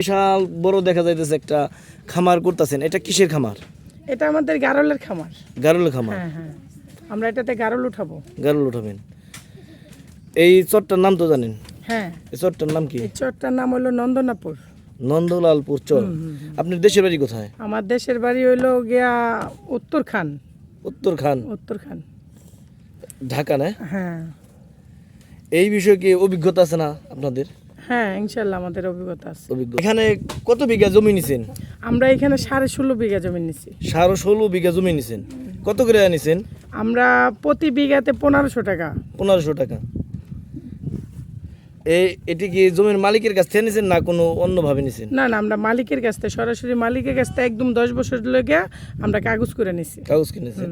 বিশাল বড় দেখা যাইতেছে একটা খামার করতেছেন। এটা কিসের খামার? এটা আমাদের গারলের খামার। গারুল খামার? হ্যাঁ হ্যাঁ। আমরা এটাতে গারল উঠাবো। গারুল উঠাবেন। এই চরটার নাম তো জানেন? হ্যাঁ। এই চরটার নাম কি? এই চরটার নাম হলো নন্দনাপুর। নন্দলালপুর চর। আপনার দেশের বাড়ি কোথায়? আমার দেশের বাড়ি হইল গিয়া উত্তরখান। উত্তর খান উত্তরখান। ঢাকা না? হ্যাঁ। এই বিষয়ে কি অভিজ্ঞতা আছে না আপনাদের? হ্যাঁ ইনশাল্লাহ আমাদের অভিজ্ঞতা আছে। এখানে কত বিঘা জমি নিছেন? আমরা এখানে সাড়ে ষোলো বিঘা জমি নিছি। সাড়ে ষোলো বিঘা জমি নিছেন। কত করে নিছেন? আমরা প্রতি বিঘাতে পনেরোশো টাকা। পনেরোশো টাকা। এই এটি কি জমির মালিকের কাছ থেকে নিছেন না কোনো অন্যভাবে নিছেন? না না আমরা মালিকের কাছ থেকে সরাসরি মালিকের কাছ থেকে একদম দশ বছর লেগে আমরা কাগজ করে নিছি। কাগজ কিনেছেন।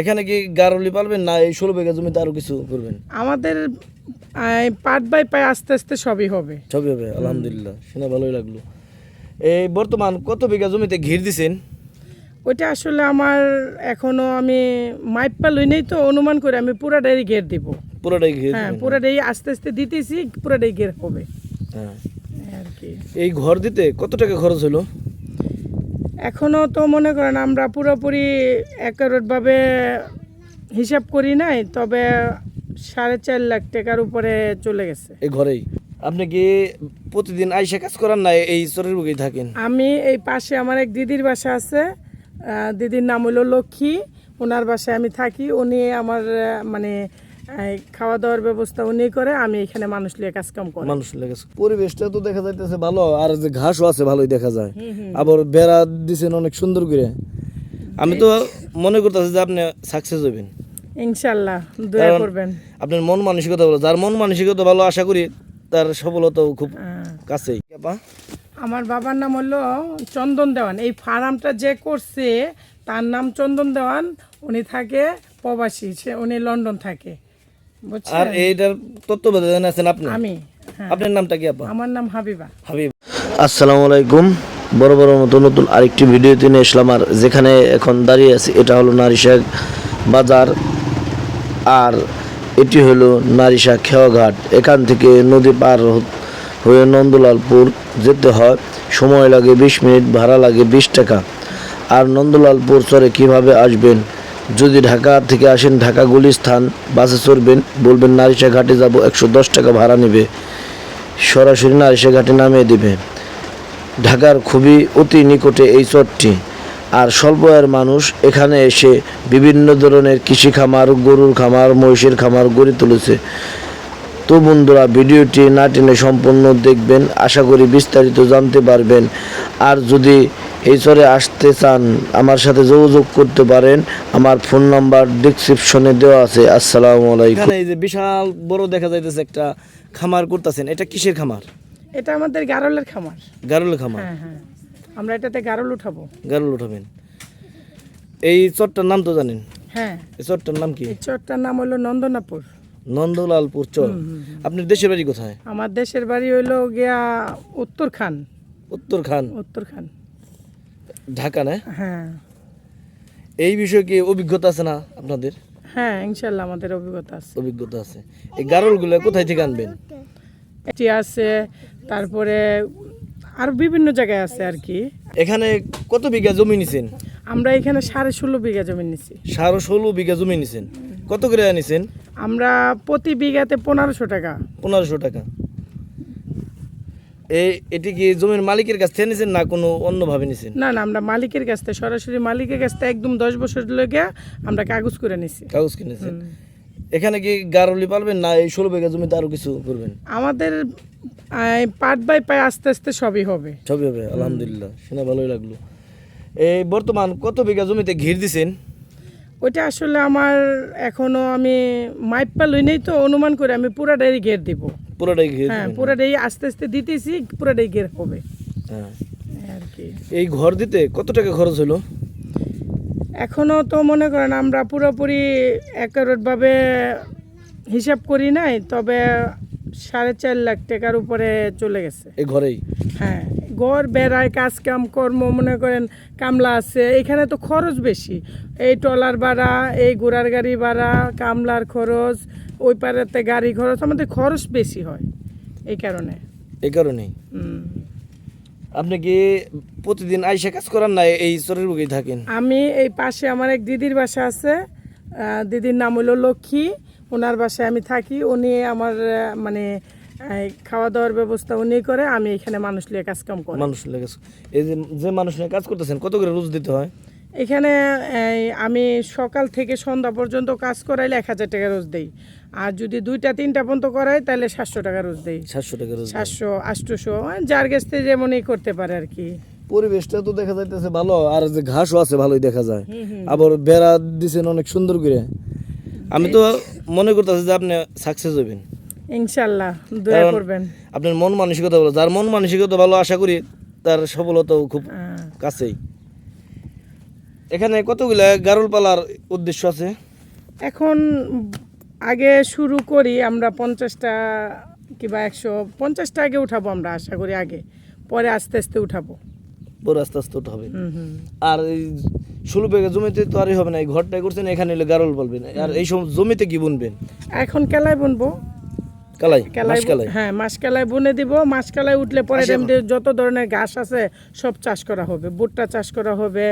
এখানে কি গারলি পালবেন না এই ষোলো বিঘা জমিতে আরও কিছু করবেন? আমাদের পার্ট বাই পাই আস্তে আস্তে সবই হবে। সবই হবে আলহামদুলিল্লাহ শুনে ভালোই লাগল। এই বর্তমান কত বিঘা জমিতে ঘির দিছেন? ওইটা আসলে আমার এখনও আমি মাইপা লই নেই তো অনুমান করে আমি পুরাটাই ঘের দিব। পুরোটাই ঘির হ্যাঁ। পুরাটাই আস্তে আস্তে দিতেছি পুরাটাই ঘের হবে। হ্যাঁ। আর কি। এই ঘর দিতে কত টাকা খরচ হলো এখনও তো মনে করেন আমরা পুরোপুরি ভাবে হিসাব করি নাই তবে সাড়ে চার লাখ টাকার উপরে চলে গেছে। এই ঘরেই? আপনি কি প্রতিদিন আইসা কাজ করার না এই চরের বুকেই থাকেন? আমি এই পাশে আমার এক দিদির বাসা আছে দিদির নাম হলো লক্ষ্মী ওনার বাসায় আমি থাকি উনি আমার মানে খাওয়া দাওয়ার ব্যবস্থা উনি করে আমি এখানে মানুষ লিয়ে কাজ কাম করি। মানুষ লেগেছে পরিবেশটা তো দেখা যাইতেছে ভালো আর যে ঘাসও আছে ভালোই দেখা যায়। আবার বেড়া দিছেন অনেক সুন্দর করে। আমি তো মনে করতেছি যে আপনি সাকসেস হবেন। ইনশাল্লাহ দয়া করবেন। আপনার মন মানসিকতা ভালো। যার মন মানসিকতা ভালো আশা করি তার সফলতাও খুব আহ, কাছেই। আমার বাবার নাম হলো চন্দন দেওয়ান। এই ফার্মটা যে করছে তার নাম চন্দন দেওয়ান। উনি থাকে প্রবাসী সে উনি লন্ডন থাকে। আর এইটার তত্ত্বাবধানে আছেন আপনি? আমি হ্যাঁ। আপনার নামটা কি আপা? আমার নাম হাবিবা। হাবিব। আসসালামু আলাইকুম। বড় বড় মতো নতুন আরেকটি ভিডিওতে নিয়ে আসলাম। আর যেখানে এখন দাঁড়িয়ে আছি এটা হলো নারিশাক বাজার। আর এটি হলো নারিশাক খেয়াঘাট এখান থেকে নদী পার হ- হয়ে নন্দলালপুর যেতে হয়। সময় লাগে বিশ মিনিট ভাড়া লাগে বিশ টাকা। আর নন্দলালপুর চরে কীভাবে আসবেন? যদি ঢাকা থেকে আসেন, ঢাকা গুলিস্থান, বাসে চড়বেন, বলবেন নারিশা ঘাটে যাব, একশো দশ টাকা ভাড়া নেবে। সরাসরি নারিশা ঘাটে নামিয়ে দিবে। ঢাকার খুবই অতি নিকটে এই চরটি। আর স্বল্প আয়ের মানুষ এখানে এসে বিভিন্ন ধরনের কৃষি খামার, গরুর খামার, মহিষের খামার গড়ে তুলেছে। তো বন্ধুরা, ভিডিওটি না টেনে সম্পূর্ণ দেখবেন। আশা করি বিস্তারিত জানতে পারবেন। আর যদি এই চরে আসতে চান আমার সাথে যোগাযোগ করতে পারেন। আমার ফোন নাম্বার ডিসক্রিপশনে দেওয়া আছে। আসসালামু আলাইকুম। এই যে বিশাল বড় দেখা যাইতেছে একটা খামার করতেছেন। এটা কিসের খামার? এটা আমাদের গারলের খামার। গারুল খামার? হ্যাঁ হ্যাঁ। আমরা এটাতে গারল উঠাবো। গারুল উঠাবেন। এই চরটার নাম তো জানেন? হ্যাঁ। এই চরটার নাম কি? এই চরটার নাম হলো নন্দনাপুর। নন্দলালপুর চর। আপনার দেশের বাড়ি কোথায়? আমার দেশের বাড়ি হইল গিয়া উত্তরখান। উত্তর খান উত্তরখান। ঢাকা না? হ্যাঁ। এই বিষয়ে কি অভিজ্ঞতা আছে না আপনাদের? হ্যাঁ ইনশাল্লাহ আমাদের অভিজ্ঞতা আছে। অভিজ্ঞতা আছে। এই গারুলগুলো কোথায় থেকে আনবেন? এটি আছে তারপরে আর বিভিন্ন জায়গায় আছে আর কি। এখানে কত বিঘা জমি নিছেন? আমরা এখানে সাড়ে ষোলো বিঘা জমি নিছি। সাড়ে ষোলো বিঘা জমি নিছেন। কত করে নিছেন আমরা প্রতি বিঘাতে পনেরোশো টাকা। পনেরোশো টাকা। এটি কি জমির মালিকের কাছ থেকে নিছেন না কোনো অন্যভাবে নিছেন? না না আমরা মালিকের কাছ থেকে সরাসরি মালিকের কাছ থেকে একদম দশ বছর লেগে আমরা কাগজ করে নিছি। কাগজ কিনেছেন এখানে কি গারলি পালবেন না এই ষোলো বিঘা জমিতে আরও কিছু করবেন? আমাদের পার্ট বাই পাই আস্তে আস্তে সবই হবে। সবই হবে আলহামদুলিল্লাহ শুনে ভালোই লাগল। এই বর্তমান কত বিঘা জমিতে ঘির দিছেন? ওইটা আসলে আমার এখনও আমি মাইপা লই নেই তো অনুমান করে আমি পুরাটাই ঘের দিব। পুরোটাই ঘির হ্যাঁ। পুরাটাই আস্তে আস্তে দিতেছি পুরাটাই ঘের হবে। হ্যাঁ। এই আর কি। এই ঘর দিতে কত টাকা খরচ হলো? এখনও তো মনে করেন আমরা পুরোপুরি ভাবে হিসাব করি নাই তবে সাড়ে চার লাখ টাকার উপরে চলে গেছে। এই ঘরেই? হ্যাঁ ঘর বেড়ায় কাজ কাম কর্ম মনে করেন কামলা আছে এখানে তো খরচ বেশি। এই টলার ভাড়া এই ঘোড়ার গাড়ি ভাড়া কামলার খরচ ওই পাড়াতে গাড়ি খরচ আমাদের খরচ বেশি হয় এই কারণে। এই কারণেই? আপনি কি প্রতিদিন আইসা কাজ করান না এই চরের বুকেই থাকেন? আমি এই পাশে আমার এক দিদির বাসা আছে দিদির নাম হলো লক্ষ্মী ওনার বাসায় আমি থাকি উনি আমার মানে খাওয়া দাওয়ার ব্যবস্থা উনি করে আমি এখানে মানুষ নিয়ে কাজ কাম করি। মানুষ লেগে এই যে যে মানুষ নিয়ে কাজ করতেছেন কত করে রোজ দিতে হয়? এখানে আমি সকাল থেকে সন্ধ্যা পর্যন্ত কাজ করাইলে এক হাজার টাকা রোজ দেই। আর যদি দুইটা তিনটা পর্যন্ত করাই তাহলে সাতশো টাকা রোজ দেই সাতশো টাকা রোজ সাতশো আটশোশো যার কাছ থেকে যেমনই করতে পারে আর কি। পরিবেশটা তো দেখা যাইতেছে ভালো আর যে ঘাসও আছে ভালোই দেখা যায়। আবার বেড়া দিছেন অনেক সুন্দর করে। আমি তো মনে করতেছি যে আপনি সাকসেস হবেন। ইনশাল্লাহ দোয়া করবেন। আপনার মন মানসিকতা ভালো। যার মন মানসিকতা ভালো আশা করি তার সফলতাও খুব কাছেই। এখানে কতগুলা গারুল পালার উদ্দেশ্য আছে? এখন আগে শুরু করি আমরা পঞ্চাশটা কিংবা একশো পঞ্চাশটা আগে উঠাবো আমরা আশা করি আগে। পরে আস্তে আস্তে উঠাবো। পরে আস্তে আস্তে হুম আর এই ষোলো বিঘা জমিতে তো আরই হবে না এই ঘরটাই করছেন এখানে এলে গারল পালবেন আর এই সব জমিতে কি বুনবেন? এখন কেলায় বুনবো। কালাই মাস কালাই হ্যাঁ মাস কেলায় বুনে দিব মাস কেলায় উঠলে পরে যত ধরনের ঘাস আছে সব চাষ করা হবে। ভুট্টা চাষ করা হবে।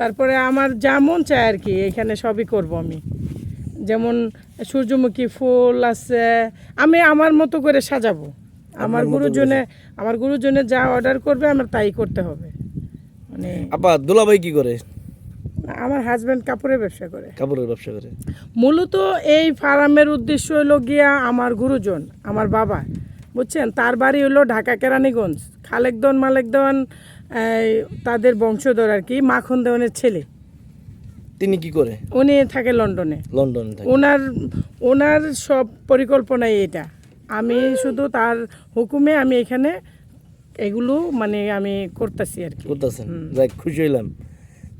তারপরে আমার যা মন চায় আর কি এখানে সবই করব আমি। যেমন সূর্যমুখী ফুল আছে আমি আমার মতো করে সাজাবো। আমার গুরুজনে আমার গুরুজনে যা অর্ডার করবে আমার তাই করতে হবে। মানে আপা দুলাভাই কি করে? আমার হাজব্যান্ড কাপড়ের ব্যবসা করে। কাপড়ের ব্যবসা করে। মূলত এই ফার্মের উদ্দেশ্য হলো গিয়া আমার গুরুজন আমার বাবা বুঝছেন? তার বাড়ি হলো ঢাকা কেরানীগঞ্জ খালেকদন মালেকদন তাদের বংশধর আর কি মাখন দেওয়ানের ছেলে। তিনি কি করে? উনি থাকে লন্ডনে। লন্ডনে থাকে। ওনার ওনার সব পরিকল্পনাই এটা। আমি শুধু তার হুকুমে আমি এখানে এগুলো মানে আমি করতেছি আর কি। করতেছেন। যাই খুশি হইলাম।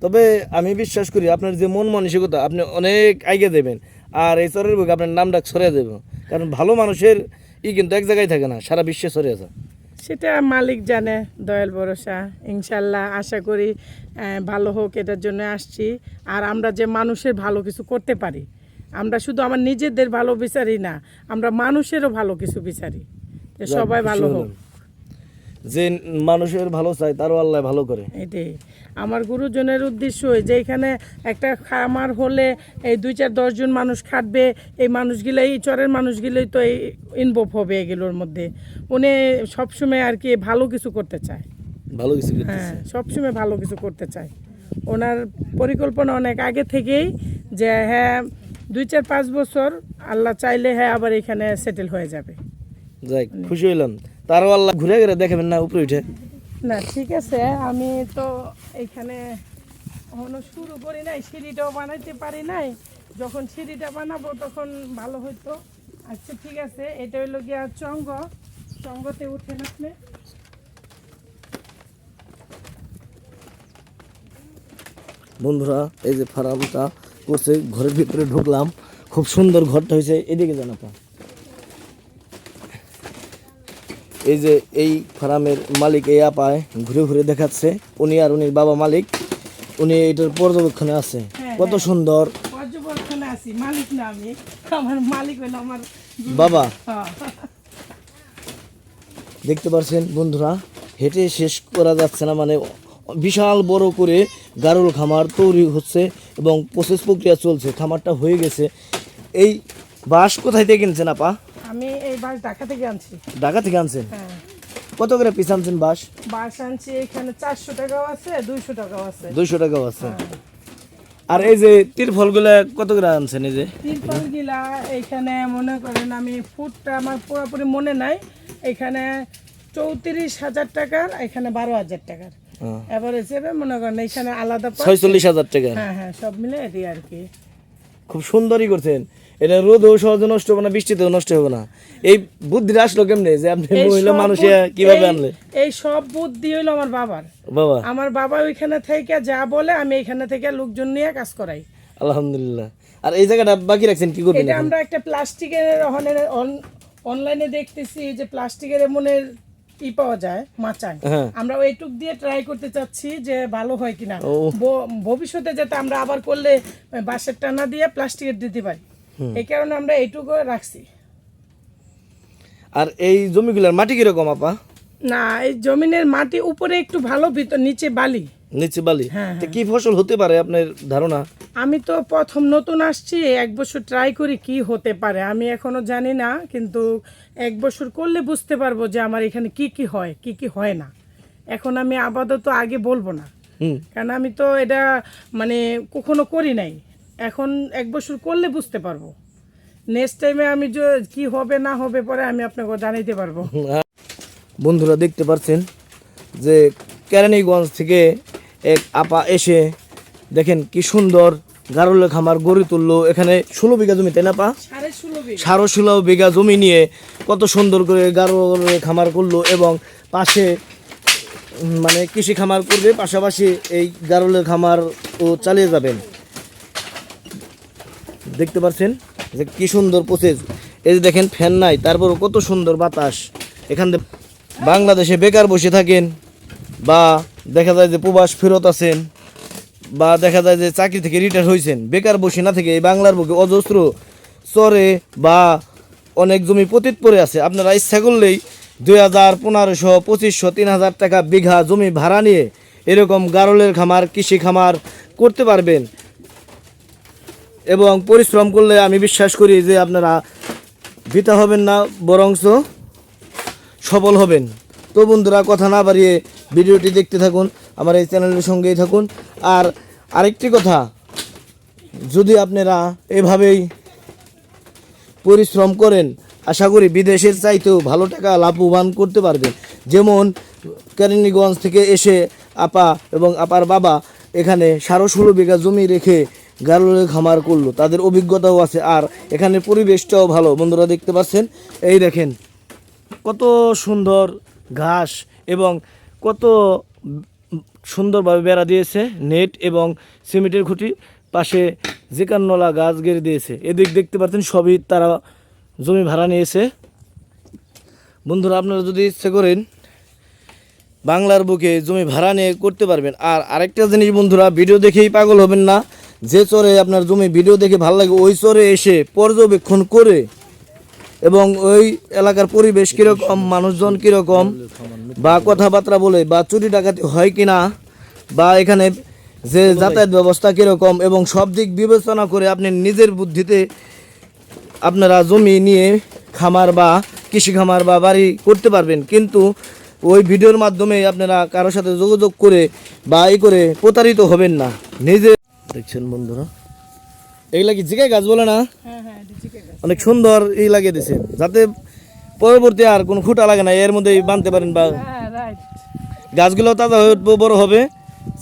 তবে আমি বিশ্বাস করি আপনার যে মন মানসিকতা আপনি অনেক আগে দেবেন। আর এই চরের বুকে আপনার নাম ডাক সরিয়ে দেব। কারণ ভালো মানুষের ই কিন্তু এক জায়গায় থাকে না সারা বিশ্বে সরিয়ে যায়। সেটা মালিক জানে দয়াল ভরসা। ইনশাল্লাহ আশা করি ভালো হোক এটার জন্য আসছি। আর আমরা যে মানুষের ভালো কিছু করতে পারি আমরা শুধু আমার নিজেদের ভালো বিচারি না আমরা মানুষেরও ভালো কিছু বিচারি। যে সবাই ভালো হোক। যে মানুষের ভালো চায় তারও আল্লাহ ভালো করে। এটাই। আমার গুরুজনের উদ্দেশ্য যে এখানে একটা খামার হলে এই দুই চার দশজন মানুষ খাটবে এই মানুষগুলো এই চরের মানুষগুলোই তো এই ইনভলভ হবে এগুলোর মধ্যে। উনি সবসময় আর কি ভালো কিছু করতে চায়। ভালো কিছু হ্যাঁ সবসময় ভালো কিছু করতে চায়। ওনার পরিকল্পনা অনেক আগে থেকেই যে হ্যাঁ দুই চার পাঁচ বছর আল্লাহ চাইলে হ্যাঁ আবার এখানে সেটেল হয়ে যাবে। যাই খুশি হইলাম। তারও আল্লাহ ঘুরে ঘুরে দেখাবেন না উপরে উঠে। না ঠিক আছে আমি তো এখানে এখনও শুরু করি নাই সিঁড়িটাও বানাইতে পারি নাই। যখন সিঁড়িটা বানাবো তখন ভালো হতো আচ্ছা ঠিক আছে এটা হইল গিয়া চঙ্গ। চঙ্গতে উঠেন আপনি। বন্ধুরা এই যে ফার্মটা করছে ঘরের ভিতরে ঢুকলাম। খুব সুন্দর ঘরটা হয়েছে এদিকে জানা পা এই যে এই ফার্মের মালিক এই আপায় ঘুরে ঘুরে দেখাচ্ছে উনি আর উনির বাবা মালিক উনি এটার পর্যবেক্ষণে আছে। হ্যাঁ, কত সুন্দর। পর্যবেক্ষণে আছি মালিক না আমি আমার মালিক হইল আমার বাবা। হ্যাঁ। দেখতে পাচ্ছেন বন্ধুরা হেঁটে শেষ করা যাচ্ছে না মানে বিশাল বড় করে গারুল খামার তৈরি হচ্ছে এবং প্রসেস প্রক্রিয়া চলছে খামারটা হয়ে গেছে। এই বাঁশ কোথায় থেকে কিনছেন আপা? আমি এই বাস ঢাকা থেকে আনছি। ঢাকা থেকে আনছেন? হ্যাঁ। কত করে পিস আনছেন বাঁশ? বাস আনছি এখানে চারশো টাকাও আছে দুইশো টাকাও আছে। দুইশো টাকাও আছে। আর এই যে তিরফলগুলো কত করে আনছেন এই যে? তিরপল গিলা এখানে মনে করেন আমি ফুটটা আমার পুরোপুরি মনে নাই। এখানে চৌত্রিশ হাজার টাকার এখানে বারো হাজার টাকার। হ্যাঁ। এবার হিসেবে মনে করেন এখানে আলাদা ছয়চল্লিশ হাজার টাকা। হ্যাঁ হ্যাঁ সব মিলে এটি আর কি। খুব সুন্দরই করছেন। এটা রোদও সহজে নষ্ট হবে না বৃষ্টিতেও নষ্ট হবে না। এই বুদ্ধিটা আসলো কেমনে যে আপনি মহিলা মানুষে কীভাবে আনলে? এই সব বুদ্ধি হইল আমার বাবার। বাবা। আমার বাবা ওইখানে থেকে যা বলে আমি এখানে থেকে লোকজন নিয়ে কাজ করাই। আলহামদুলিল্লাহ। আর এই জায়গাটা বাকি রাখছেন কি করবেন এটা আমরা একটা প্লাস্টিকের অনলাইনে দেখতেছি যে প্লাস্টিকের এমনের ই পাওয়া যায় মাচাং হ্যাঁ। আমরা ওইটুক দিয়ে ট্রাই করতে চাচ্ছি যে ভালো হয় কিনা। ভবিষ্যতে যাতে আমরা আবার করলে বাঁশের টানা দিয়ে প্লাস্টিকের দিতে পারি। এই কারণে আমরা এইটুকু রাখছি। আর এই জমিগুলোর মাটি কীরকম আপা? না এই জমিনের মাটি উপরে একটু ভালো ভিতর নিচে বালি। নিচে বালি। হ্যাঁ, তো কি ফসল হতে পারে আপনার ধারণা? আমি তো প্রথম নতুন আসছি এক বছর ট্রাই করি কি হতে পারে। আমি এখনও জানি না কিন্তু এক বছর করলে বুঝতে পারব যে আমার এখানে কি কি হয় কি কি হয় না। এখন আমি আপাতত আগে বলব না। কারণ আমি তো এটা মানে কখনো করি নাই। এখন এক বছর করলে বুঝতে পারব। নেক্সট টাইমে আমি যে কি হবে না হবে পরে আমি আপনাকে জানাইতে পারব। বন্ধুরা দেখতে পাচ্ছেন যে কেরানীগঞ্জ থেকে এক আপা এসে দেখেন কি সুন্দর গারুলে খামার গড়ে তুললো। এখানে ষোলো বিঘা জমি তাই না পা সাড়ে ষোলো বিঘা। বিঘা জমি নিয়ে কত সুন্দর করে গারুলে খামার করল এবং পাশে মানে কৃষি খামার করবে পাশাপাশি এই গারুলের খামার ও চালিয়ে যাবেন। দেখতে পাচ্ছেন যে কি সুন্দর প্রসেস এই যে দেখেন ফ্যান নাই তারপর কত সুন্দর বাতাস। এখান থেকে বাংলাদেশে বেকার বসে থাকেন বা দেখা যায় যে প্রবাস ফেরত আছেন বা দেখা যায় যে চাকরি থেকে রিটায়ার হয়েছেন বেকার বসে না থেকে এই বাংলার বুকে অজস্র চরে বা অনেক জমি পতিত পড়ে আছে। আপনারা ইচ্ছা করলেই দুই হাজার পনেরোশো, পঁচিশশো, তিন হাজার টাকা বিঘা জমি ভাড়া নিয়ে এরকম গারলের খামার, কৃষি খামার করতে পারবেন। এবং পরিশ্রম করলে আমি বিশ্বাস করি যে আপনারা বিতা হবেন না, বরংস সফল হবেন। তো বন্ধুরা, কথা না বাড়িয়ে ভিডিওটি দেখতে থাকুন, আমার এই চ্যানেলের সঙ্গেই থাকুন। আর আরেকটি কথা, যদি আপনারা এভাবেই পরিশ্রম করেন, আশা করি বিদেশের চাইতেও ভালো টাকা লাভবান করতে পারবেন। যেমন কেরানীগঞ্জ থেকে এসে আপা এবং আপার বাবা এখানে সাড়ে ষোলো বিঘা জমি রেখে গারুলের খামার করল। তাদের অভিজ্ঞতাও আছে, আর এখানে পরিবেশটাও ভালো। বন্ধুরা দেখতে পাচ্ছেন, এই দেখেন, কত সুন্দর ঘাস এবং কত সুন্দরভাবে বেড়া দিয়েছে, নেট এবং সিমেন্টের খুঁটি পাশে জিকান্নলা গাছ গেড়ে দিয়েছে। এদিক দেখতে পাচ্ছেন সবই তারা জমি ভাড়া নিয়েছে। বন্ধুরা, আপনারা যদি ইচ্ছে করেন বাংলার বুকে জমি ভাড়া নিয়ে করতে পারবেন। আর আরেকটা জিনিস বন্ধুরা, ভিডিও দেখেই পাগল হবেন না। যে চরে আপনার জমি ভিডিও দেখে ভালো লাগে, ওই চরে এসে পর্যবেক্ষণ করে এবং ওই এলাকার পরিবেশ কীরকম, মানুষজন কীরকম, বা কথাবার্তা বলে, বা চুরি ডাকাতি হয় কি না বা এখানে যে যাতায়াত ব্যবস্থা কীরকম, এবং সব দিক বিবেচনা করে আপনি নিজের বুদ্ধিতে আপনারা জমি নিয়ে খামার বা কৃষি খামার বা বাড়ি করতে পারবেন। কিন্তু ওই ভিডিওর মাধ্যমে আপনারা কারোর সাথে যোগাযোগ করে বা এই করে প্রতারিত হবেন না। নিজে দেখছেন বন্ধুরা এগুলা কি জিগায় গাছ বলে না? হ্যাঁ হ্যাঁ। অনেক সুন্দর ই লাগিয়ে দিছে। যাতে পরবর্তী আর কোনো খুঁটা লাগে না এর মধ্যেই বানতে পারেন বা হ্যাঁ গাছগুলো তাজা হয়ে উঠবো বড় হবে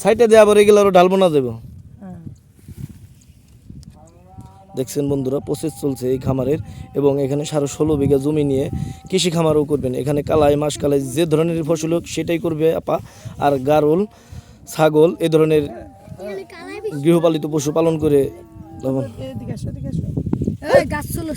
সাইডে দেওয়া আবার এগুলো আরও ঢালবো না দেবো। দেখছেন বন্ধুরা প্রসেস চলছে এই খামারের এবং এখানে সাড়ে ষোলো বিঘা জমি নিয়ে কৃষি খামারও করবেন। এখানে কালাই মাস কালাই যে ধরনের ফসল হোক সেটাই করবে আপা। আর গারল ছাগল এ ধরনের গৃহপালিত পশু পালন করে এদিকে আসো এদিকে আসো। এই গাছ চলো